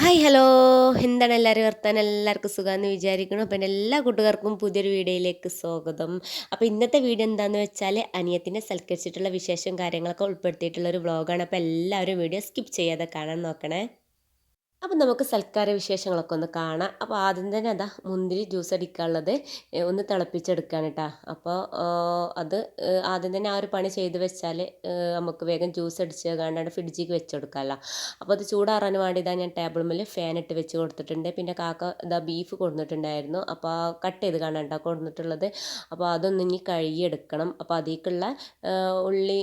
Hi hello എന്താണ് എല്ലാവരും വർത്താനം? എല്ലാവർക്കും സുഖമെന്ന് വിചാരിക്കണം അപ്പം എന്റെ എല്ലാ കൂട്ടുകാർക്കും പുതിയൊരു വീഡിയോയിലേക്ക് സ്വാഗതം. അപ്പോൾ ഇന്നത്തെ വീഡിയോ എന്താണെന്ന് വെച്ചാൽ അനിയത്തിനെ സൽക്കരിച്ചിട്ടുള്ള വിശേഷം കാര്യങ്ങളൊക്കെ ഉൾപ്പെടുത്തിയിട്ടുള്ള ഒരു വ്ളോഗാണ് അപ്പോൾ എല്ലാവരും വീഡിയോ സ്കിപ്പ് ചെയ്യാതെ കാണാൻ നോക്കണേ. അപ്പം നമുക്ക് സൽക്കാര വിശേഷങ്ങളൊക്കെ ഒന്ന് കാണാം. അപ്പോൾ ആദ്യം തന്നെ അതാ മുന്തിരി ജ്യൂസ് അടിക്കാനുള്ളത് ഒന്ന് തിളപ്പിച്ചെടുക്കാൻ കേട്ടോ അപ്പോൾ അത് ആദ്യം തന്നെ ആ ഒരു പണി ചെയ്ത് വെച്ചാൽ നമുക്ക് വേഗം ജ്യൂസ് അടിച്ച് കാണാണ്ട് ഫ്രിഡ്ജിക്ക് വെച്ചെടുക്കാമല്ലോ അപ്പോൾ അത് ചൂടാറാൻ വേണ്ടി ഇതാ ഞാൻ ടേബിൾ മേൽ ഫാൻ ഇട്ട് വെച്ച് കൊടുത്തിട്ടുണ്ട്. പിന്നെ കാക്ക ഇതാ ബീഫ് കൊടുത്തിട്ടുണ്ടായിരുന്നു അപ്പോൾ കട്ട് ചെയ്ത് കാണാണ്ട കൊടുത്തിട്ടുള്ളത് അപ്പോൾ അതൊന്ന് ഇനി കഴുകിയെടുക്കണം. അപ്പോൾ അതിലേക്കുള്ള ഉള്ളി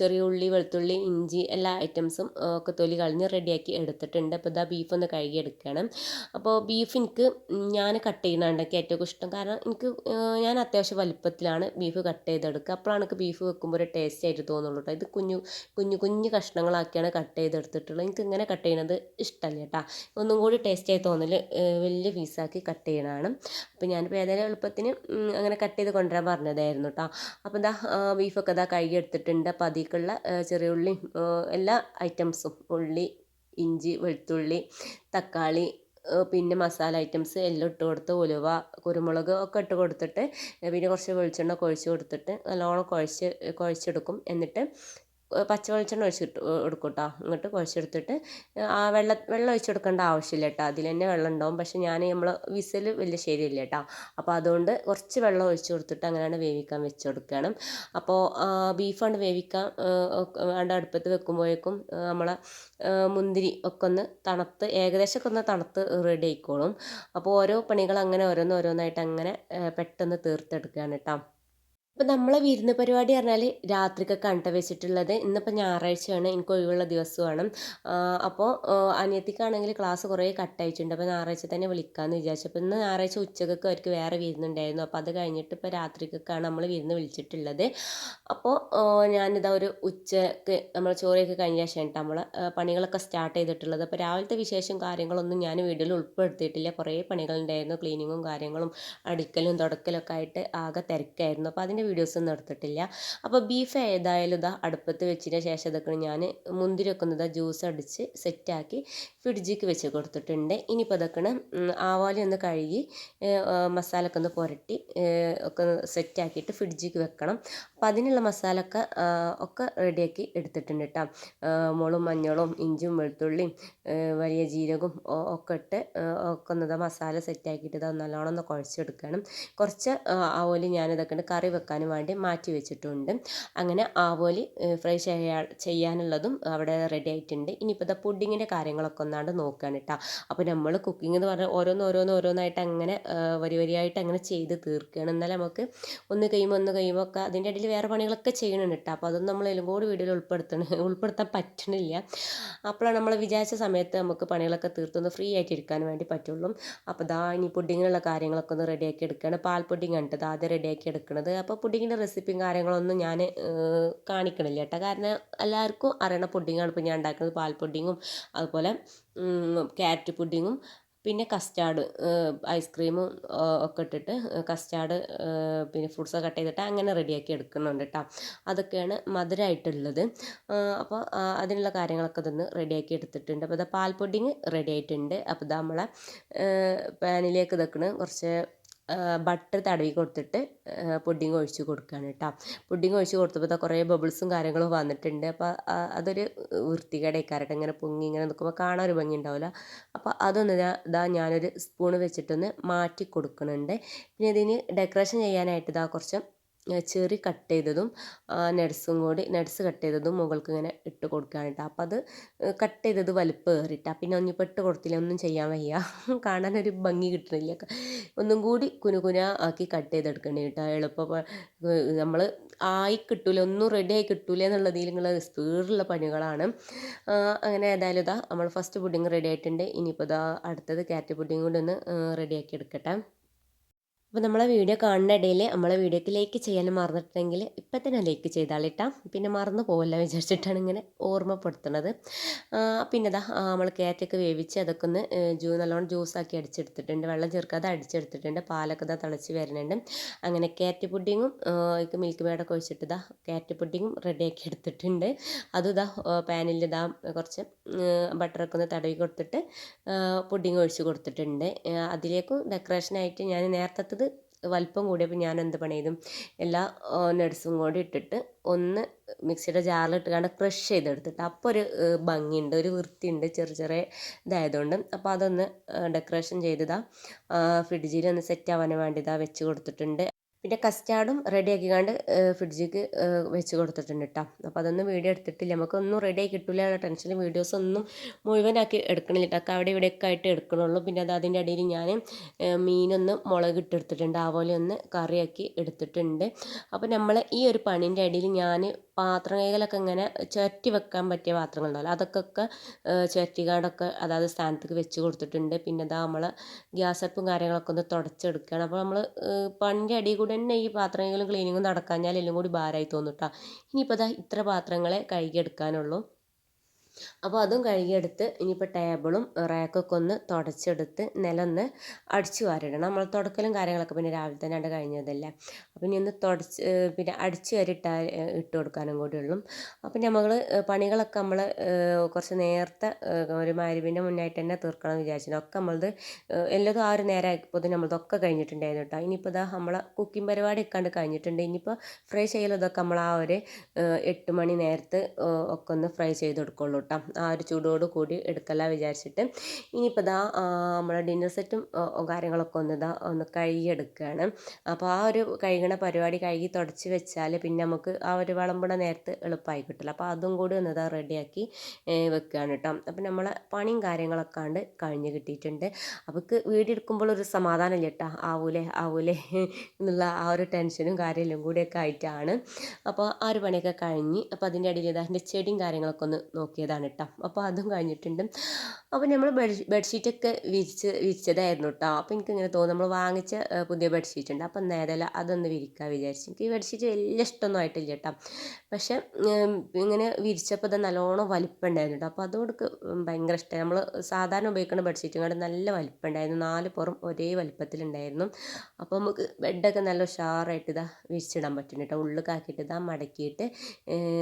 ചെറിയ ഉള്ളി വെളുത്തുള്ളി ഇഞ്ചി എല്ലാ ഐറ്റംസും ഒക്കെ തൊലി കളഞ്ഞ് റെഡിയാക്കി എടുത്തിട്ടുണ്ട്. അപ്പോൾ ഇതാ ബീഫ് ഒന്ന് കഴുകിയെടുക്കണം അപ്പോൾ ബീഫ് എനിക്ക് ഞാൻ കട്ട് ചെയ്യുന്നതാണ് ഏറ്റവും ഇഷ്ടം. കാരണം എനിക്ക് ഞാൻ അത്യാവശ്യം വലുപ്പത്തിലാണ് ബീഫ് കട്ട് ചെയ്തെടുക്കുക. അപ്പോഴാണ് എനിക്ക് ബീഫ് വെക്കുമ്പോൾ ഒരു ടേസ്റ്റ് ആയിട്ട് തോന്നുള്ളൂ കേട്ടോ. ഇത് കുഞ്ഞു കുഞ്ഞു കുഞ്ഞു കഷ്ണങ്ങളാക്കിയാണ് കട്ട് ചെയ്തെടുത്തിട്ടുള്ളത്. എനിക്ക് ഇങ്ങനെ കട്ട് ചെയ്യുന്നത് ഇഷ്ടമല്ല കേട്ടോ. ഒന്നും കൂടി ടേസ്റ്റ് ആയി തോന്നൽ വലിയ പീസാക്കി കട്ട് ചെയ്യണതാണ് അപ്പോൾ ഞാനിപ്പോൾ ഏതായാലും എളുപ്പത്തിന് അങ്ങനെ കട്ട് ചെയ്ത് കൊണ്ടുവരാൻ പറഞ്ഞതായിരുന്നു കേട്ടോ. അപ്പോൾ ആ, ബീഫൊക്കെ ഇതാ കഴുകി എടുത്തിട്ടുണ്ട് അപ്പോൾ അതിലേക്കുള്ള ചെറിയ ഉള്ളി എല്ലാ ഐറ്റംസും ഉള്ളി ഇഞ്ചി വെളുത്തുള്ളി തക്കാളി പിന്നെ മസാല ഐറ്റംസ് എല്ലാം ഇട്ട് കൊടുത്ത് ഉലുവ കുരുമുളക് ഒക്കെ ഇട്ട് കൊടുത്തിട്ട് പിന്നെ കുറച്ച് വെളിച്ചെണ്ണ ഒക്കെ ഒഴിച്ച് കൊടുത്തിട്ട് നല്ലോണം കുഴച്ച് കുഴച്ചെടുക്കും. എന്നിട്ട് പച്ച വെളിച്ചെണ്ണ ഒഴിച്ച് കൊടുക്കും കേട്ടോ എന്നിട്ട് കുഴച്ചെടുത്തിട്ട് ആ വെള്ള വെള്ളം ഒഴിച്ച് കൊടുക്കേണ്ട ആവശ്യമില്ല കേട്ടോ അതിൽ തന്നെ വെള്ളം ഉണ്ടാവും. പക്ഷെ ഞാൻ നമ്മൾ വിസിൽ വലിയ ശരിയല്ല കേട്ടോ അപ്പോൾ അതുകൊണ്ട് കുറച്ച് വെള്ളം ഒഴിച്ച് കൊടുത്തിട്ട് അങ്ങനെയാണ് വേവിക്കാൻ വെച്ച് കൊടുക്കുകയാണ് അപ്പോൾ ബീഫാണ് വേവിക്കാൻ വേണ്ട അടുപ്പത്ത് വെക്കുമ്പോഴേക്കും നമ്മളെ മുന്തിരി ഒക്കെ ഒന്ന് തണുത്ത് ഏകദേശം ഒക്കെ ഒന്ന് തണുത്ത് റെഡി ആയിക്കോളും. അപ്പോൾ ഓരോ പണികൾ അങ്ങനെ ഓരോന്ന് ഓരോന്നായിട്ട് അങ്ങനെ പെട്ടെന്ന് തീർത്തെടുക്കുകയാണ് കേട്ടോ ഇപ്പം നമ്മളെ വിരുന്ന് പരിപാടി പറഞ്ഞാൽ രാത്രിക്കൊക്കെ കണ്ട വെച്ചിട്ടുള്ളത് ഇന്നിപ്പോൾ ഞായറാഴ്ചയാണ് എനിക്ക് ഒഴിവുള്ള ദിവസമാണ്. അപ്പോൾ അനിയത്തിക്കാണെങ്കിൽ ക്ലാസ് കുറേ കട്ടയച്ചിട്ടുണ്ട് അപ്പോൾ ഞായറാഴ്ച തന്നെ വിളിക്കാമെന്ന് വിചാരിച്ചു. അപ്പോൾ ഇന്ന് ഞായറാഴ്ച ഉച്ചക്കൊക്കെ അവർക്ക് വേറെ വിരുന്നുണ്ടായിരുന്നു. അപ്പോൾ അത് കഴിഞ്ഞിട്ട് ഇപ്പോൾ രാത്രിക്കൊക്കെയാണ് നമ്മൾ വിരുന്ന് വിളിച്ചിട്ടുള്ളത്. അപ്പോൾ ഞാനിതാ ഒരു ഉച്ചയ്ക്ക് നമ്മൾ ചോറൊക്കെ കഴിഞ്ഞ ശേഷം നമ്മൾ പണികളൊക്കെ സ്റ്റാർട്ട് ചെയ്തിട്ടുള്ളത്. അപ്പോൾ രാവിലത്തെ വിശേഷം കാര്യങ്ങളൊന്നും ഞാൻ വീട്ടിൽ ഉൾപ്പെടുത്തിയിട്ടില്ല. കുറേ പണികളുണ്ടായിരുന്നു. ക്ലീനിങ്ങും കാര്യങ്ങളും അടുക്കലും തുടക്കലൊക്കെ ആയിട്ട് ആകെ തിരക്കായിരുന്നു. അപ്പോൾ അതിന്റെ വീഡിയോസ് ഒന്നും എടുത്തിട്ടില്ല. അപ്പോൾ ബീഫ് ഏതായാലും ഇതാ അടുപ്പത്ത് വെച്ചതിന് ശേഷം ഇതൊക്കെ ഞാൻ മുന്തിരി വെക്കുന്നത് ജ്യൂസ് അടിച്ച് സെറ്റാക്കി ഫ്രിഡ്ജിക്ക് വെച്ച് കൊടുത്തിട്ടുണ്ട്. ഇനിയിപ്പോൾ അതൊക്കെയാണ് ആവാലി ഒന്ന് കഴുകി മസാല ഒക്കെ ഒന്ന് പുരട്ടി ഒക്കെ സെറ്റ് ആക്കിയിട്ട് ഫ്രിഡ്ജിക്ക് വെക്കണം. അപ്പോൾ അതിനുള്ള മസാല ഒക്കെ റെഡിയാക്കി എടുത്തിട്ടുണ്ട് കേട്ടോ മുളും മഞ്ഞളും ഇഞ്ചും വെളുത്തുള്ളിയും വലിയ ജീരകവും ഒക്കെ ഇട്ട് ഒക്കെ ഒന്ന് മസാല സെറ്റാക്കിയിട്ട് ഇത് നല്ലോണം ഒന്ന് കുഴച്ചെടുക്കണം. കുറച്ച് ആവോലി ഞാനിതൊക്കെ കറി വെക്കാനും വേണ്ടി മാറ്റി വെച്ചിട്ടുണ്ട്. അങ്ങനെ ആവോലി ഫ്രൈ ചെയ്യാ ചെയ്യാനുള്ളതും അവിടെ റെഡി ആയിട്ടുണ്ട്. ഇനിയിപ്പോൾ ഇതാ പുഡിങ്ങിന്റെ കാര്യങ്ങളൊക്കെ ഒന്നാണ്ട് നോക്കുകയാണ് കേട്ടോ അപ്പോൾ നമ്മൾ കുക്കിംഗ് എന്ന് പറഞ്ഞാൽ ഓരോന്ന് ഓരോന്ന് ഓരോന്നായിട്ട് അങ്ങനെ വരി വരിയായിട്ട് അങ്ങനെ ചെയ്ത് തീർക്കുകയാണ് എന്നാൽ നമുക്ക് ഒന്ന് കഴിയുമ്പോൾ ഒന്ന് കഴിയുമ്പോൾ ഒക്കെ അതിന്റെ ഇടയിൽ വേറെ പണികളൊക്കെ ചെയ്യണം കേട്ടോ അപ്പോൾ അതൊന്നും നമ്മൾ കൂടി വീഡിയോയിൽ ഉൾപ്പെടുത്തണം ഉൾപ്പെടുത്താൻ പറ്റണില്ല. അപ്പോഴാണ് നമ്മൾ വിചാരിച്ച സമയത്ത് നമുക്ക് പണികളൊക്കെ തീർത്തൊന്ന് ഫ്രീ ആയിട്ട് ഇരിക്കാൻ വേണ്ടി പറ്റുള്ളൂ. അപ്പോൾ ദാ ഇനി പുഡിങ്ങിനുള്ള കാര്യങ്ങളൊക്കെ ഒന്ന് റെഡിയാക്കി എടുക്കുകയാണ് പാൽ പുഡിങ് ആണ് കേട്ടോ ആദ്യം റെഡിയാക്കി എടുക്കുന്നത് അപ്പോൾ പുഡിങ്ങിന്റെ റെസിപ്പിയും കാര്യങ്ങളൊന്നും ഞാൻ കാണിക്കണില്ല കേട്ടോ കാരണം എല്ലാവർക്കും അറിയണ പുഡിങ്ങാണ് ഇപ്പോൾ ഞാൻ ഉണ്ടാക്കുന്നത് പാൽ പുഡിങ്ങും അതുപോലെ ക്യാരറ്റ് പുഡിങ്ങും പിന്നെ കസ്റ്റാർഡ് ഐസ്ക്രീമും ഒക്കെ ഇട്ടിട്ട് കസ്റ്റാർഡ് പിന്നെ ഫ്രൂട്ട്സ് കട്ട് ചെയ്തിട്ട് അങ്ങനെ റെഡിയാക്കി എടുക്കുന്നുണ്ട് കേട്ടോ അതൊക്കെയാണ് മധുരമായിട്ടുള്ളത് അപ്പോൾ അതിനുള്ള കാര്യങ്ങളൊക്കെ തന്നെ റെഡിയാക്കി എടുത്തിട്ടുണ്ട്. അപ്പോൾ ഇതാ പാൽ പുഡിങ് റെഡി ആയിട്ടുണ്ട് അപ്പോൾ ഇതാ നമ്മളെ പാനിലേക്ക് ഇതൊക്കെ കുറച്ച് ബട്ടർ തടവി കൊടുത്തിട്ട് പുഡിങ് ഒഴിച്ച് കൊടുക്കുകയാണ് കേട്ടോ പുഡിങ് ഒഴിച്ച് കൊടുത്തപ്പോൾ കുറേ ബബിൾസും കാര്യങ്ങളും വന്നിട്ടുണ്ട്. അപ്പോൾ അതൊരു വൃത്തികേടേക്കാരട്ടെ ഇങ്ങനെ പൊങ്ങി ഇങ്ങനെ നിൽക്കുമ്പോൾ കാണാൻ ഒരു ഭംഗി ഉണ്ടാവില്ല അപ്പോൾ അതൊന്ന് ഇതാ ഞാനൊരു സ്പൂൺ വെച്ചിട്ടൊന്ന് മാറ്റി കൊടുക്കുന്നുണ്ട് പിന്നെ ഇതിന് ഡെക്കറേഷൻ ചെയ്യാനായിട്ട് ഇതാ കുറച്ച് ചെറി കട്ട് ചെയ്തതും നട്സും കൂടി നട്സ് കട്ട് ചെയ്തതും മുകൾക്ക് ഇങ്ങനെ ഇട്ട് കൊടുക്കുകയാണ് കേട്ടോ. അപ്പോൾ അത് കട്ട് ചെയ്തത് വലിപ്പം കയറിയിട്ടാ പിന്നെ ഒന്നിപ്പോൾ ഇട്ട് കൊടുത്തില്ല ഒന്നും ചെയ്യാൻ വയ്യ. കാണാനൊരു ഭംഗി കിട്ടണില്ല. ഒന്നും കൂടി കുനുകുന ആക്കി കട്ട് ചെയ്തെടുക്കണേ കേട്ടോ. എളുപ്പം നമ്മൾ ആയി കിട്ടൂല ഒന്നും റെഡി ആയി കിട്ടൂല എന്നുള്ളതിൽ നിങ്ങൾ സ്പീഡിലുള്ള പണികളാണ്. അങ്ങനെ ഏതായാലും ഇതാ നമ്മൾ ഫസ്റ്റ് പുഡിങ് റെഡി ആയിട്ടുണ്ട്. ഇനിയിപ്പോൾ ഇതാ അടുത്തത് ക്യാറ്റ് പുഡിങ് കൊണ്ടൊന്ന് റെഡിയാക്കി എടുക്കട്ടെ. അപ്പോൾ നമ്മളെ വീഡിയോ കാണുന്ന ഇടയിൽ നമ്മളെ വീഡിയോക്ക് ലൈക്ക് ചെയ്യാൻ മറന്നിട്ടുണ്ടെങ്കിൽ ഇപ്പം തന്നെ ലൈക്ക് ചെയ്താളിട്ടാ പിന്നെ മറന്നു പോകില്ല വിചാരിച്ചിട്ടാണ് ഇങ്ങനെ ഓർമ്മപ്പെടുത്തുന്നത് പിന്നെ ഇതാ നമ്മൾ കാറ്റൊക്കെ വേവിച്ച് അതൊക്കെ ഒന്ന് ജ്യൂ നല്ലോണം ജ്യൂസാക്കി അടിച്ചെടുത്തിട്ടുണ്ട്. വെള്ളം ചേർക്കാതെ അടിച്ചെടുത്തിട്ടുണ്ട്. പാലൊക്കെ ഇതാ തിളച്ച് വരുന്നുണ്ട്. അങ്ങനെ കാറ്റ് പുഡിങ്ങും എനിക്ക് മിൽക്ക് മേഡൊക്കെ ഒഴിച്ചിട്ട് ഇതാ കാറ്റ് പുഡിങ്ങും റെഡിയാക്കി എടുത്തിട്ടുണ്ട്. അതും ഇതാ പാനിൽ ഇതാ കുറച്ച് ബട്ടറൊക്കെ ഒന്ന് തടവി കൊടുത്തിട്ട് പുഡിങ് ഒഴിച്ച് കൊടുത്തിട്ടുണ്ട്. അതിലേക്കും ഡെക്കറേഷനായിട്ട് ഞാൻ നേരത്തെ വലിപ്പം കൂടിയപ്പോൾ ഞാൻ എന്ത് പണി ചെയ്തു എല്ലാ നട്ട്സും കൂടി ഇട്ടിട്ട് ഒന്ന് മിക്സിയുടെ ജാറിൽ കണ്ട് ക്രഷ് ചെയ്തെടുത്തിട്ട് അപ്പോൾ ഒരു ഭംഗിയുണ്ട് ഒരു വൃത്തിയുണ്ട് ചെറിയ ചെറിയ ഇതായതുകൊണ്ട്. അപ്പോൾ അതൊന്ന് ഡെക്കറേഷൻ ചെയ്തതാണ് ഫ്രിഡ്ജിൽ ഒന്ന് സെറ്റ് ആവാൻ വേണ്ടി ഇതാ വെച്ച് കൊടുത്തിട്ടുണ്ട്. പിന്നെ കസ്റ്റാർഡും റെഡിയാക്കിക്കാണ്ട് ഫ്രിഡ്ജിക്ക് വെച്ച് കൊടുത്തിട്ടുണ്ട് കേട്ടോ അപ്പോൾ അതൊന്നും വീഡിയോ എടുത്തിട്ടില്ല. നമുക്കൊന്നും റെഡിയായി കിട്ടില്ല ടെൻഷനിൽ വീഡിയോസ് ഒന്നും മുഴുവനാക്കി എടുക്കണില്ല കേട്ടോ അവിടെ ഇവിടെയൊക്കെ ആയിട്ട് എടുക്കണുള്ളൂ. പിന്നെ അത് അതിന്റെ ഇടയിൽ ഞാൻ മീനൊന്ന് മുളക് ഇട്ടെടുത്തിട്ടുണ്ട്. പോലെ ഒന്ന് കറിയാക്കി എടുത്തിട്ടുണ്ട്. അപ്പോൾ നമ്മൾ ഈ ഒരു പണീന്റെ ഇടയിൽ ഞാൻ പാത്രം കൈകളൊക്കെ ഇങ്ങനെ ചിരട്ടി വെക്കാൻ പറ്റിയ പാത്രങ്ങളുണ്ടാവില്ല? അതൊക്കെ ചുരറ്റിക്കാണ്ടൊക്കെ അതായത് സ്ഥാനത്തേക്ക് വെച്ച് കൊടുത്തിട്ടുണ്ട്. പിന്നെ അതാ നമ്മൾ ഗ്യാസ് അടുപ്പും കാര്യങ്ങളൊക്കെ ഒന്ന് തുടച്ചെടുക്കുകയാണ്. അപ്പോൾ നമ്മൾ പണിന്റെ അടിയിൽ കൂടെ തന്നെ ഈ പാത്രം പാത്രങ്ങളും ക്ലീനിങ്ങും നടക്കാഞ്ഞാൽ എല്ലാം കൂടി ഭാരമായി തോന്നും കേട്ടോ ഇനിയിപ്പോൾ ഇതാ ഇത്ര പാത്രങ്ങളെ കഴുകിയെടുക്കാനുള്ളൂ. അപ്പോൾ അതും കഴുകിയെടുത്ത് ഇനിയിപ്പോൾ ടേബിളും റാക്കൊക്കെ ഒന്ന് തുടച്ചെടുത്ത് നിലൊന്ന് അടിച്ചു വാരിടണം. നമ്മൾ തുടക്കലും കാര്യങ്ങളൊക്കെ പിന്നെ രാവിലെ തന്നെ ആണ്ട് കഴിഞ്ഞതല്ലേ. അപ്പം ഇനി ഒന്ന് തുടച്ച് പിന്നെ അടിച്ചു വാരിട്ടാ ഇട്ട് കൊടുക്കാനും കൂടി ഉള്ളൂ. അപ്പം നമ്മൾ പണികളൊക്കെ നമ്മൾ കുറച്ച് നേരത്തെ ഒരു മരുവിന്റെ മുന്നായിട്ട് തന്നെ തീർക്കണം എന്ന് വിചാരിച്ചു ഒക്കെ നമ്മളത് എല്ലാതും ആ ഒരു നേരം ആയപ്പോൾ നമ്മളതൊക്കെ കഴിഞ്ഞിട്ടുണ്ടായിരുന്നു കേട്ടോ ഇനിയിപ്പോൾ ഇതാ നമ്മളെ കുക്കിംഗ് പരിപാടി ഇക്കാണ്ട് കഴിഞ്ഞിട്ടുണ്ട്. ഇനിയിപ്പോൾ ഫ്രൈ ചെയ്യലതൊക്കെ നമ്മൾ ആ ഒരു എട്ട് മണി നേരത്ത് ഒക്കെ ഒന്ന് ഫ്രൈ ചെയ്ത് കൊടുക്കുള്ളൂ കേട്ടോ ആ ഒരു ചൂടോട് കൂടി എടുക്കല വിചാരിച്ചിട്ട്. ഇനിയിപ്പോൾ ഇതാ നമ്മുടെ ഡിന്നർ സെറ്റും കാര്യങ്ങളൊക്കെ ഒന്ന് ഇതാ ഒന്ന് കഴുകിയെടുക്കുകയാണ് അപ്പോൾ ആ ഒരു കഴുകണ പരിപാടി കഴുകി തുടച്ച് വെച്ചാൽ പിന്നെ നമുക്ക് ആ ഒരു വിളമ്പുണ നേരത്ത് എളുപ്പമായി കിട്ടില്ല അപ്പോൾ അതും കൂടി ഒന്ന് ഇതാ റെഡിയാക്കി വെക്കുകയാണ് കേട്ടോ അപ്പോൾ നമ്മളെ പണിയും കാര്യങ്ങളൊക്കെ ആണ്ട് കഴിഞ്ഞ് കിട്ടിയിട്ടുണ്ട്. അവൾക്ക് വീടെടുക്കുമ്പോൾ ഒരു സമാധാനം കേട്ടോ ആവൂലേ ആവൂലേ എന്നുള്ള ആ ഒരു ടെൻഷനും കാര്യമെല്ലാം കൂടിയൊക്കെ ആയിട്ടാണ്. അപ്പോൾ ആ ഒരു പണിയൊക്കെ കഴിഞ്ഞ് അപ്പോൾ അതിന്റെ ഇടയിൽ ഇതാ എന്റെ ചെടിയും കാര്യങ്ങളൊക്കെ ഒന്ന് നോക്കിയതാണ് ആണ് കേട്ടോ അപ്പോൾ അതും കഴിഞ്ഞിട്ടുണ്ട്. അപ്പോൾ നമ്മൾ ബെഡ് ബെഡ്ഷീറ്റൊക്കെ വിരിച്ച് വിരിച്ചതായിരുന്നു കേട്ടോ അപ്പോൾ എനിക്കിങ്ങനെ തോന്നുന്നു നമ്മൾ വാങ്ങിച്ച പുതിയ ബെഡ്ഷീറ്റ് ഉണ്ട് അപ്പം നേരല്ല അതൊന്ന് വിരിക്കാൻ വിചാരിച്ചു. എനിക്ക് ഈ ബെഡ്ഷീറ്റ് വലിയ ഇഷ്ടമൊന്നും ആയിട്ടില്ല കേട്ടോ പക്ഷേ ഇങ്ങനെ വിരിച്ചപ്പോൾ ഇത് നല്ലോണം വലിപ്പമുണ്ടായിരുന്നു കേട്ടോ അപ്പോൾ അതുകൊണ്ട് ഭയങ്കര ഇഷ്ടമായി നമ്മൾ സാധാരണ ഉപയോഗിക്കുന്ന ബെഡ്ഷീറ്റും കൂടെ നല്ല വലിപ്പമുണ്ടായിരുന്നു നാല് പുറം ഒരേ വലിപ്പത്തിലുണ്ടായിരുന്നു. അപ്പോൾ നമുക്ക് ബെഡൊക്കെ നല്ല ഉഷാറായിട്ട് ഇതാ വിരിച്ചിടാൻ പറ്റും കേട്ടോ ഉള്ളിലാക്കിയിട്ട് ഇതാ മടക്കിയിട്ട്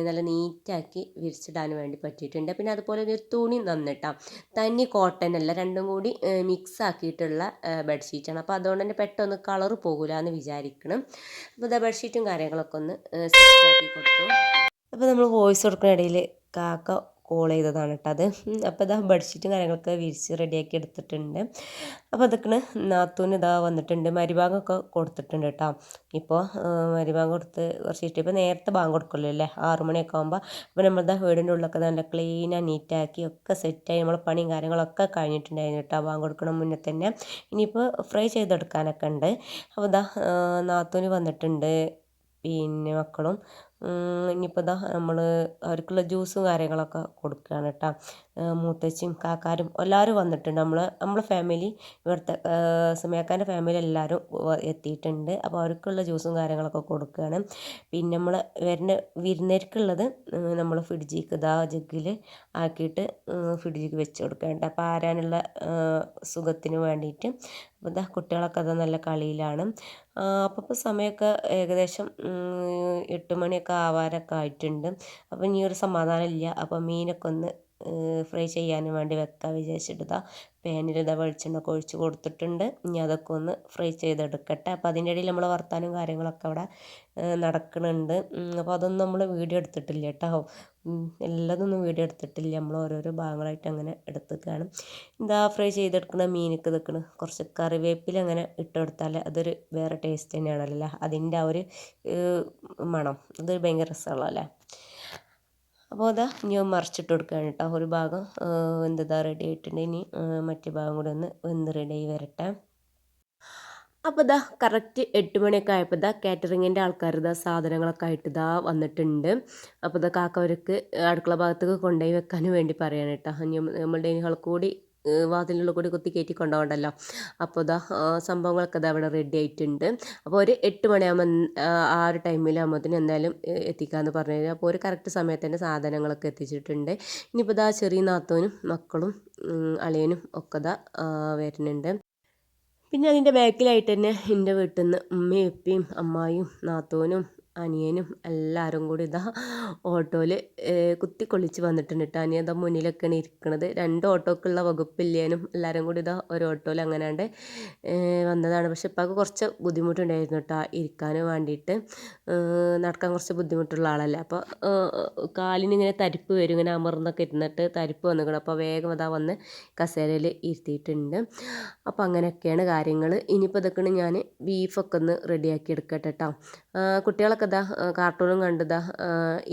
നല്ല നീറ്റാക്കി വിരിച്ചിടാൻ വേണ്ടി പറ്റിയിട്ടുണ്ട് ഉണ്ട് പിന്നെ അതുപോലെ ഒരു തുണി നന്നിട്ടാം തന്നി കോട്ടൺ അല്ല രണ്ടും കൂടി മിക്സ് ആക്കിയിട്ടുള്ള ബെഡ്ഷീറ്റ് ആണ്. അപ്പോൾ അതുകൊണ്ട് തന്നെ പെട്ടെന്ന് കളർ പോകില്ല എന്ന് വിചാരിക്കണം അപ്പോൾ ഇതാ ബെഡ്ഷീറ്റും കാര്യങ്ങളൊക്കെ ഒന്ന് സെറ്റ് ആക്കി കൊടുത്തു. അപ്പോൾ നമ്മൾ വോയിസ് കൊടുക്കുന്ന ഇടയിൽ കാക്ക കോൾ ചെയ്തതാണ് കേട്ടോ അത്. അപ്പോൾ ഇതാ ബെഡ്ഷീറ്റും കാര്യങ്ങളൊക്കെ വിരിച്ച് റെഡിയാക്കി എടുത്തിട്ടുണ്ട്. അപ്പോൾ അതൊക്കെ നാത്തൂന് ഇതാ വന്നിട്ടുണ്ട്. മരിഭാഗമൊക്കെ കൊടുത്തിട്ടുണ്ട് കേട്ടോ ഇപ്പോൾ മരിഭാഗം കൊടുത്ത് കുറച്ച് ഇപ്പോൾ നേരത്തെ ബാങ്ക് കൊടുക്കുമല്ലോ അല്ലേ? ആറു മണിയൊക്കെ ആകുമ്പോൾ അപ്പോൾ നമ്മളിതാ വീടിന്റെ ഉള്ളിലൊക്കെ നല്ല ക്ലീനാണ് നീറ്റാക്കി ഒക്കെ സെറ്റായി നമ്മൾ പണിയും കാര്യങ്ങളൊക്കെ കഴിഞ്ഞിട്ടുണ്ടായിരുന്നു കേട്ടോ ബാങ്ക് കൊടുക്കണം മുന്നേ തന്നെ. ഇനിയിപ്പോൾ ഫ്രൈ ചെയ്തെടുക്കാനൊക്കെ ഉണ്ട്. അപ്പോൾ ഇതാ നാത്തൂന് വന്നിട്ടുണ്ട്. പിന്നെ മക്കളും ഇനിയിപ്പോൾ ഇതാ നമ്മൾ അവർക്കുള്ള ജ്യൂസും കാര്യങ്ങളൊക്കെ കൊടുക്കുകയാണ് കേട്ടോ മൂത്തച്ഛയും കാക്കാരും എല്ലാവരും വന്നിട്ടുണ്ട്. നമ്മൾ നമ്മളെ ഫാമിലി ഇവിടുത്തെ സുമയാക്കാന്റെ ഫാമിലി എല്ലാവരും എത്തിയിട്ടുണ്ട്. അപ്പോൾ അവർക്കുള്ള ജ്യൂസും കാര്യങ്ങളൊക്കെ കൊടുക്കുകയാണ് പിന്നെ നമ്മൾ വരുന്ന വിരുന്നേർക്കുള്ളത് നമ്മൾ ഫ്രിഡ്ജിക്ക് ഇതാ ജഗ്ഗിൽ ആക്കിയിട്ട് ഫ്രിഡ്ജിക്ക് വെച്ച് കൊടുക്കേണ്ട അപ്പോൾ ആരാനുള്ള സുഖത്തിന് വേണ്ടിയിട്ട്. അപ്പോൾ ഇതാ കുട്ടികളൊക്കെ അത് നല്ല കളിയിലാണ്. അപ്പോൾ ഇപ്പോൾ സമയമൊക്കെ ഏകദേശം എട്ട് മണിയൊക്കെ ആവാനൊക്കെ ആയിട്ടുണ്ട്. അപ്പോൾ ഇനി ഒരു സമാധാനം ഇല്ല. അപ്പോൾ മീനൊക്കെ ഒന്ന് ഫ്രൈ ചെയ്യാൻ വേണ്ടി വെക്കാം വിചാരിച്ചിട്ട് പാനിൽ ഇതാ വെളിച്ചെണ്ണ ഒഴിച്ച് കൊടുത്തിട്ടുണ്ട്. ഇനി അതൊക്കെ ഒന്ന് ഫ്രൈ ചെയ്തെടുക്കട്ടെ. അപ്പോൾ അതിന്റെ ഇടയിൽ നമ്മൾ വർത്താനും കാര്യങ്ങളൊക്കെ അവിടെ നടക്കുന്നുണ്ട് അപ്പോൾ അതൊന്നും നമ്മൾ വീഡിയോ എടുത്തിട്ടില്ല കേട്ടോ. എല്ലാതൊന്നും വീഡിയോ എടുത്തിട്ടില്ല. നമ്മൾ ഓരോരോ ഭാഗങ്ങളായിട്ട് അങ്ങനെ എടുത്തേക്കാണ്. എന്താ ഫ്രൈ ചെയ്തെടുക്കുന്ന മീനൊക്കെ നിൽക്കണം കുറച്ച് കറിവേപ്പില അങ്ങനെ ഇട്ടെടുത്താൽ അതൊരു വേറെ ടേസ്റ്റ് തന്നെയാണല്ലോ. അതിന്റെ ആ ഒരു മണം. അതൊരു ഭയങ്കര രസമുള്ളതല്ലേ അപ്പോൾ അതാ ഇനി മറിച്ചിട്ട് കൊടുക്കുകയാണ് കേട്ടോ. ഒരു ഭാഗം വെന്തതാ റെഡി ആയിട്ടുണ്ട്. ഇനി മറ്റേ ഭാഗം കൂടെ ഒന്ന് വെന്ത് റെഡി ആയി വരട്ടെ. അപ്പോൾ ഇതാ കറക്റ്റ് എട്ട് മണിയൊക്കെ ആയപ്പോൾ ഇതാ കാറ്ററിങ്ങിന്റെ ആൾക്കാർ ഇതാ സാധനങ്ങളൊക്കെ ആയിട്ട് ഇതാ വന്നിട്ടുണ്ട്. അപ്പോൾ ഇതാ കാക്കവർക്ക് അടുക്കള ഭാഗത്തേക്ക് കൊണ്ടുപോയി വെക്കാൻ വേണ്ടി പറയാണ് കേട്ടോ. നമ്മളുടെ ഇനി കൂടി വാതിലിനുള്ളിൽ കൂടി കുത്തി കയറ്റി കൊണ്ടുപോകണ്ടല്ലോ അപ്പോൾ ഇതാ സംഭവങ്ങളൊക്കെ ഇതാ അവിടെ റെഡി ആയിട്ടുണ്ട്. അപ്പോൾ ഒരു എട്ട് മണിയാകുമ്പോൾ ആ ഒരു ടൈമിലാകുമ്പോഴത്തേന് എന്തായാലും എത്തിക്കാന്ന് പറഞ്ഞു കഴിഞ്ഞാൽ അപ്പോൾ ഒരു കറക്റ്റ് സമയത്ത് തന്നെ സാധനങ്ങളൊക്കെ എത്തിച്ചിട്ടുണ്ട്. ഇനിയിപ്പോൾ ഇതാ ചെറിയ നാത്തോനും മക്കളും അളിയനും ഒക്കെ ഇതാ വരുന്നുണ്ട്. പിന്നെ അതിന്റെ ബാക്കിലായിട്ട് തന്നെ എന്റെ വീട്ടിൽ നിന്ന് ഉമ്മയും ഉപ്പയും അമ്മായും നാത്തോനും അനിയനും എല്ലാവരും കൂടി ഇതാ ഓട്ടോയിൽ കുത്തിക്കൊള്ളിച്ച് വന്നിട്ടുണ്ട് കേട്ടോ അനിയൻ ഇതാ മുന്നിലൊക്കെയാണ് ഇരിക്കുന്നത് രണ്ട് ഓട്ടോക്കുള്ള വകുപ്പില്ലേനും എല്ലാവരും കൂടി ഇതാ ഒരു ഓട്ടോയിൽ അങ്ങനെയാണ്ട് വന്നതാണ്. പക്ഷെ ഇപ്പം കുറച്ച് ബുദ്ധിമുട്ടുണ്ടായിരുന്നു കേട്ടോ ഇരിക്കാൻ വേണ്ടിയിട്ട് നടക്കാൻ കുറച്ച് ബുദ്ധിമുട്ടുള്ള ആളല്ലേ. അപ്പോൾ കാലിന് ഇങ്ങനെ തരിപ്പ് വരും ഇങ്ങനെ അമർന്നൊക്കെ ഇരുന്നിട്ട് തരിപ്പ് വന്നിരിക്കണം അപ്പോൾ വേഗം അതാ വന്ന് കസേരയിൽ ഇരുത്തിയിട്ടുണ്ട്. അപ്പോൾ അങ്ങനെയൊക്കെയാണ് കാര്യങ്ങൾ ഇനിയിപ്പോൾ ഇതൊക്കെയാണ് ഞാൻ ബീഫൊക്കെ ഒന്ന് റെഡിയാക്കി എടുക്കട്ടെ കേട്ടോ കുട്ടികളൊക്കെ ഇതാ കാർട്ടൂണും കണ്ടിതാ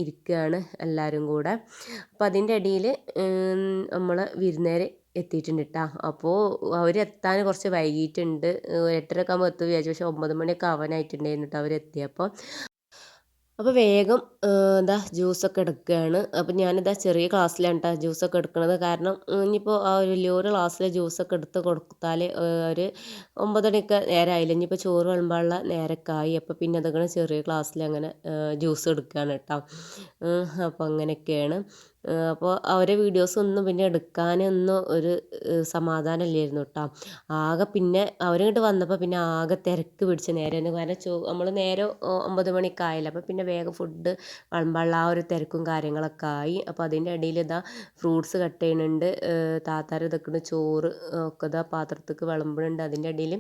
ഇരിക്കുകയാണ് എല്ലാവരും കൂടെ. അപ്പം അതിന്റെ ഇടയിൽ നമ്മൾ വിരുന്നേർ എത്തിയിട്ടുണ്ട് കേട്ടോ അപ്പോൾ അവരെത്താൻ കുറച്ച് വൈകിയിട്ടുണ്ട് എട്ടരയൊക്കെ ആകുമ്പോൾ എത്തും വിചാരിച്ചു. പക്ഷേ ഒമ്പത് മണിയൊക്കെ ആവാനായിട്ടുണ്ടായിരുന്നു കേട്ടോ അവരെത്തിയപ്പോൾ അപ്പോൾ വേഗം എന്താ ജ്യൂസൊക്കെ എടുക്കുകയാണ് അപ്പോൾ ഞാനിതാ ചെറിയ ക്ലാസ്സിലാണ് കേട്ടോ ജ്യൂസൊക്കെ എടുക്കുന്നത് കാരണം ഇനിയിപ്പോൾ ആ ഒരു വലിയ വലിയൊരു ക്ലാസ്സിലെ ജ്യൂസൊക്കെ എടുത്ത് കൊടുത്താൽ ഒരു ഒമ്പത് മണിയൊക്കെ നേരമായില്ല ഇനിയിപ്പോൾ ചോറ് വിളമ്പാനുള്ള നേരമൊക്കെ ആയി അപ്പോൾ പിന്നെ അതൊക്കെ ചെറിയ ക്ലാസ്സിൽ അങ്ങനെ ജ്യൂസ് എടുക്കുകയാണ് കേട്ടോ അപ്പോൾ അങ്ങനെയൊക്കെയാണ്. അപ്പോൾ അവരെ വീഡിയോസ് ഒന്നും പിന്നെ എടുക്കാനൊന്നും ഒരു സമാധാനം ഇല്ലായിരുന്നു കേട്ടോ ആകെ പിന്നെ അവരിങ്ങോട്ട് വന്നപ്പോൾ പിന്നെ ആകെ തിരക്ക് പിടിച്ച നേരം കാരണം ചോ നമ്മൾ നേരെ ഒമ്പത് മണിയൊക്കെ ആയില്ല. അപ്പോൾ പിന്നെ വേഗം ഫുഡ് വളമ്പള്ള ആ ഒരു തിരക്കും കാര്യങ്ങളൊക്കെ ആയി. അപ്പോൾ അതിന്റെ ഇടയിൽ ഇതാ ഫ്രൂട്ട്സ് കട്ട് ചെയ്യുന്നുണ്ട്. താത്താർ ഇതൊക്കെ ചോറ് ഒക്കെ ഇതാ പാത്രത്തേക്ക് വിളമ്പുന്നുണ്ട് അതിന്റെ ഇടയിൽ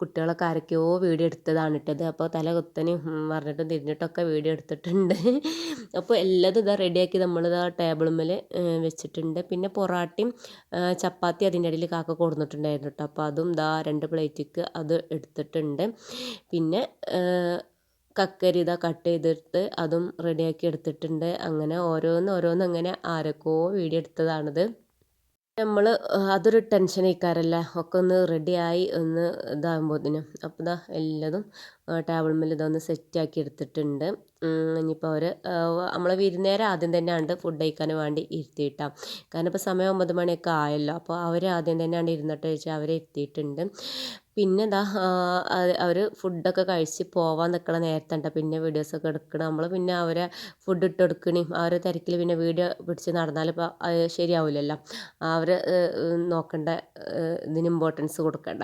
കുട്ടികളൊക്കെ ആരൊക്കെയോ വീഡിയോ എടുത്തതാണ് ഇട്ടത് അപ്പോൾ തല കുത്തനും പറഞ്ഞിട്ടും തിരിഞ്ഞിട്ടൊക്കെ വീഡിയോ എടുത്തിട്ടുണ്ട്. അപ്പോൾ എല്ലാതും ഇതാ റെഡിയാക്കി നമ്മളിതാ ടേബിൾ ടേബിളുമ്മൽ വെച്ചിട്ടുണ്ട്. പിന്നെ പൊറാട്ടയും ചപ്പാത്തി അതിന്റെ ഇടയിൽ കാക്ക കൊടുത്തിട്ടുണ്ടായിരുന്നു കേട്ടോ. അപ്പോൾ അതും ദാ രണ്ട് പ്ലേറ്റിക്ക് അത് എടുത്തിട്ടുണ്ട്. പിന്നെ കക്കരി ഇതാ കട്ട് ചെയ്തിട്ട് അതും റെഡിയാക്കി എടുത്തിട്ടുണ്ട്. അങ്ങനെ ഓരോന്ന് ഓരോന്ന് അങ്ങനെ ആരൊക്കെയോ വീഡിയോ എടുത്തതാണിത്. നമ്മൾ അതൊരു ടെൻഷൻ ആയിക്കാരല്ല? ഒക്കെ ഒന്ന് റെഡിയായി ഒന്ന് ഇതാകുമ്പോഴത്തേനും അപ്പോൾ ഇതാ എല്ലാതും ടേബിൾ മേൽ ഇതൊന്ന് സെറ്റാക്കി എടുത്തിട്ടുണ്ട്. ഇനിയിപ്പോൾ അവർ നമ്മളെ വിരുന്നേരം ആദ്യം തന്നെ ഉണ്ട് ഫുഡ് കഴിക്കാൻ വേണ്ടി ഇരുത്തിയിട്ടാം. കാരണം ഇപ്പോൾ സമയം ഒമ്പത് മണിയൊക്കെ ആയല്ലോ. അപ്പോൾ അവർ ആദ്യം തന്നെ ആണ് ഇരുന്നിട്ട് വെച്ചാൽ അവരെ എത്തിയിട്ടുണ്ട്. പിന്നെ എന്താ അവർ ഫുഡൊക്കെ കഴിച്ച് പോവാൻ നിൽക്കണ നേരത്തണ്ട. പിന്നെ വീഡിയോസൊക്കെ എടുക്കണം നമ്മൾ പിന്നെ അവരെ ഫുഡ് ഇട്ട് കൊടുക്കണേയും ആ ഒരു തിരക്കിൽ പിന്നെ വീഡിയോ പിടിച്ച് നടന്നാൽ ഇപ്പോൾ ശരിയാവില്ലല്ലോ അവർ നോക്കേണ്ട ഇതിന് ഇമ്പോർട്ടൻസ് കൊടുക്കണ്ട.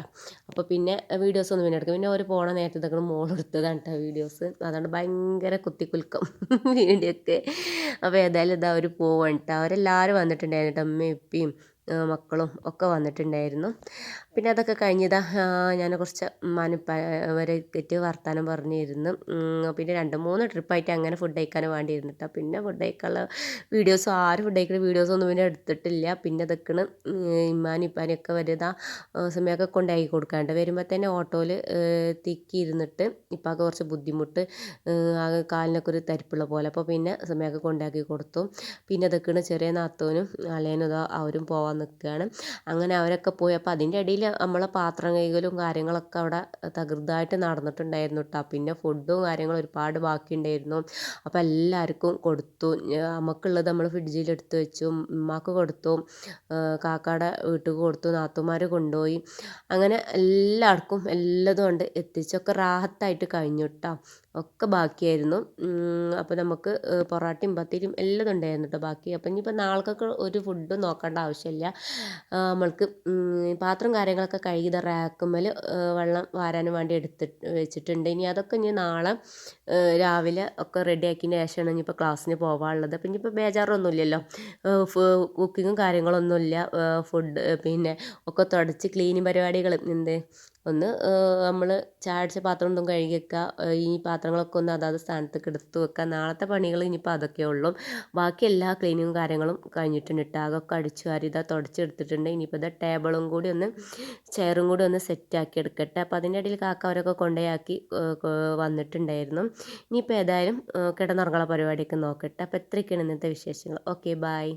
അപ്പോൾ പിന്നെ വീഡിയോസ് ഒന്നും പിന്നെ എടുക്കും പിന്നെ അവർ പോണ നേരത്തെ മോളെടുത്തതാണ് കേട്ടോ വീഡിയോസ്. അതുകൊണ്ട് ഭയങ്കര കുത്തിക്കുലുക്കം വീഡിയോക്ക്. അപ്പോൾ ഏതായാലും ഇതാ അവർ പോവാണ് കേട്ടോ അവരെല്ലാവരും വന്നിട്ടുണ്ടായിരുന്നു കേട്ടോ അമ്മയും ഉപ്പയും മക്കളും ഒക്കെ വന്നിട്ടുണ്ടായിരുന്നു. പിന്നെ അതൊക്കെ കഴിഞ്ഞതാ ഞാൻ കുറച്ച് മനുപ്പ വരെ എത്തിയിട്ട് വർത്താനം പറഞ്ഞിരുന്നു. പിന്നെ രണ്ട് മൂന്ന് ട്രിപ്പായിട്ട് അങ്ങനെ ഫുഡ് കഴിക്കാൻ വേണ്ടി ഇരുന്നിട്ടാ പിന്നെ ഫുഡ് കഴിക്കാനുള്ള വീഡിയോസ് ആര് ഫുഡ് കഴിക്കുന്ന വീഡിയോസ് ഒന്നും പിന്നെ എടുത്തിട്ടില്ല. പിന്നെ അതൊക്കെയാണ് ഇമ്മാനും ഇപ്പാനൊക്കെ വരുതാ സമയമൊക്കെ കൊണ്ടാക്കി കൊടുക്കാണ്ട്. വരുമ്പോൾ തന്നെ ഓട്ടോയിൽ തിക്കി ഇരുന്നിട്ട് ഇപ്പൊക്കെ കുറച്ച് ബുദ്ധിമുട്ട് കാലിനൊക്കെ ഒരു തരിപ്പുള്ള പോലെ. അപ്പോൾ പിന്നെ സമയമൊക്കെ കൊണ്ടാക്കി കൊടുത്തു. പിന്നെ അതൊക്കെയാണ് ചെറിയ നാത്തോനും അലയനും ഇതാ അവരും പോവാൻ നിൽക്കുകയാണ്. അങ്ങനെ അവരൊക്കെ പോയി. അപ്പോൾ അതിന്റെ ഇടയിൽ നമ്മളെ പാത്രം കൈകലും കാര്യങ്ങളൊക്കെ അവിടെ തകൃതായിട്ട് നടന്നിട്ടുണ്ടായിരുന്നു കേട്ടോ പിന്നെ ഫുഡും കാര്യങ്ങളും ഒരുപാട് ബാക്കിയുണ്ടായിരുന്നു. അപ്പോൾ എല്ലാവർക്കും കൊടുത്തു. നമുക്കുള്ളത് നമ്മൾ ഫ്രിഡ്ജിൽ എടുത്തു വെച്ചു. ഉമ്മാക്ക് കൊടുത്തു. കാക്കാടെ വീട്ടിൽ കൊടുത്തു. നാത്തുമാർ കൊണ്ടുപോയി. അങ്ങനെ എല്ലാവർക്കും എല്ലതും കൊണ്ട് എത്തിച്ചൊക്കെ റാഹത്തായിട്ട് കഴിഞ്ഞു കേട്ടോ ഒക്കെ ബാക്കിയായിരുന്നു. അപ്പോൾ നമുക്ക് പൊറോട്ടയും പത്തിരിയും എല്ലാം ഉണ്ടായിരുന്നു കേട്ടോ ബാക്കി. അപ്പോൾ ഇനിയിപ്പോൾ നാളേക്കൊക്കെ ഒരു ഫുഡും നോക്കേണ്ട ആവശ്യമില്ല നമ്മൾക്ക് പാത്രം കാര്യങ്ങളൊക്കെ കഴുകി റാക്കുമ്മൽ വെള്ളം വാരാനും വേണ്ടി എടുത്തിട്ട് വെച്ചിട്ടുണ്ട്. ഇനി അതൊക്കെ ഇനി നാളെ രാവിലെ ഒക്കെ റെഡിയാക്കിയതിന് ശേഷമാണ് ഇനിയിപ്പോൾ ക്ലാസ്സിന് പോകാനുള്ളത് അപ്പം ഇനിയിപ്പോൾ ബേജാറൊന്നുമില്ലല്ലോ. കുക്കിങ്ങും കാര്യങ്ങളൊന്നുമില്ല. ഫുഡ് പിന്നെ ഒക്കെ തുടച്ച് ക്ലീനിങ് പരിപാടികൾ എന്ത്? ഒന്ന് നമ്മൾ ചായ അടിച്ച പാത്രം ഒന്നും കഴുകി വെക്കുക ഈ പാത്രങ്ങളൊക്കെ ഒന്ന് അതാത് സ്ഥാനത്തേക്ക് എടുത്ത് വെക്കുക നാളത്തെ പണികൾ ഇനിയിപ്പോൾ അതൊക്കെ ഉള്ളൂ. ബാക്കി എല്ലാ ക്ലീനിങ്ങും കാര്യങ്ങളും കഴിഞ്ഞിട്ടുണ്ട്. ടാഗൊക്കെ അടിച്ചു വാരി ഇതാ തുടച്ചെടുത്തിട്ടുണ്ട്. ഇനിയിപ്പോൾ ഇതാ ടേബിളും കൂടി ഒന്ന് ചെയറും കൂടി ഒന്ന് സെറ്റാക്കി എടുക്കട്ടെ. അപ്പോൾ അതിന്റെ ഇടയിൽ കാക്ക അവരൊക്കെ കൊണ്ടുപോയാക്കി വന്നിട്ടുണ്ടായിരുന്നു. ഇനിയിപ്പോൾ ഏതായാലും കിടന്നുറങ്ങുള്ള പരിപാടിയൊക്കെ നോക്കട്ടെ. അപ്പോൾ എത്രയൊക്കെയാണ് ഇന്നത്തെ വിശേഷങ്ങൾ. Okay bye